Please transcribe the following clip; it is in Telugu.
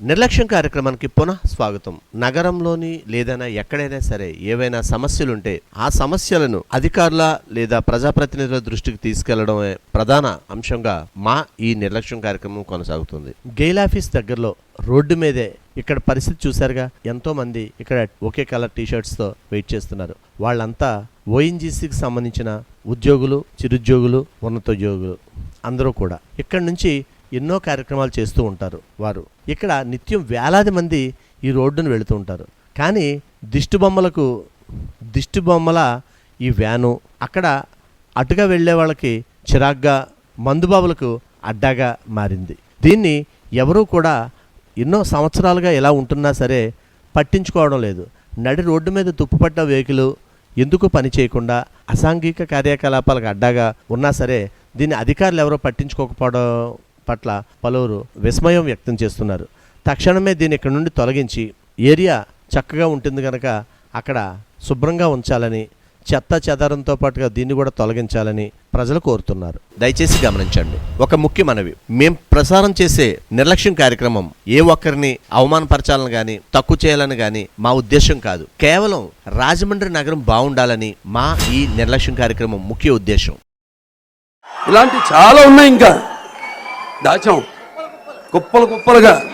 నిర్లక్ష్యం కార్యక్రమానికి పునః స్వాగతం. నగరంలోని లేదైనా ఎక్కడైనా సరే ఏవైనా సమస్యలుంటే ఆ సమస్యలను అధికారుల లేదా ప్రజాప్రతినిధుల దృష్టికి తీసుకెళ్ళడమే ప్రధాన అంశంగా మా ఈ నిర్లక్ష్యం కార్యక్రమం కొనసాగుతుంది. గెయిల్ ఆఫీస్ దగ్గరలో రోడ్డు మీదే ఇక్కడ పరిస్థితి చూశారుగా. ఎంతో మంది ఇక్కడ ఒకే కలర్ టీ వెయిట్ చేస్తున్నారు. వాళ్ళంతా ఓఎన్జీసీకి సంబంధించిన ఉద్యోగులు చిరుద్యోగులు ఉన్నతోద్యోగులు అందరూ కూడా. ఇక్కడ నుంచి ఎన్నో కార్యక్రమాలు చేస్తూ ఉంటారు వారు. ఇక్కడ నిత్యం వేలాది మంది ఈ రోడ్డును వెళుతూ ఉంటారు. కానీ దిష్టి బొమ్మలకు దిష్టి బొమ్మల ఈ వ్యాను అక్కడ అటుగా వెళ్ళే వాళ్ళకి చిరాగ్గా మందుబాబులకు అడ్డాగా మారింది. దీన్ని ఎవరూ కూడా ఎన్నో సంవత్సరాలుగా ఎలా ఉంటున్నా సరే పట్టించుకోవడం లేదు. నడి రోడ్డు మీద తుప్పుపట్ట వెహికల్ ఎందుకు పని చేయకుండా అసాంఘిక కార్యకలాపాలకు అడ్డాగా ఉన్నా సరే దీన్ని అధికారులు ఎవరో పట్టించుకోకపోవడం పట్ల పలువురు విస్మయం వ్యక్తం చేస్తున్నారు. తక్షణమే దీన్ని ఇక్కడ నుండి తొలగించి ఏరియా చక్కగా ఉంటుంది కనుక అక్కడ శుభ్రంగా ఉంచాలని చెత్త చెదారంతో పాటుగా దీన్ని కూడా తొలగించాలని ప్రజలు కోరుతున్నారు. దయచేసి గమనించండి ఒక ముఖ్య మనవి. మేం ప్రసారం చేసే నిర్లక్ష్యం కార్యక్రమం ఏ ఒక్కరిని అవమానపరచాలని గాని తక్కువ చేయాలని గాని మా ఉద్దేశం కాదు. కేవలం రాజమండ్రి నగరం బాగుండాలని మా ఈ నిర్లక్ష్యం కార్యక్రమం ముఖ్య ఉద్దేశం. ఇలాంటి చాలా ఉన్నాయి ఇంకా. దాచాం. కుప్పలు కుప్పలుగా.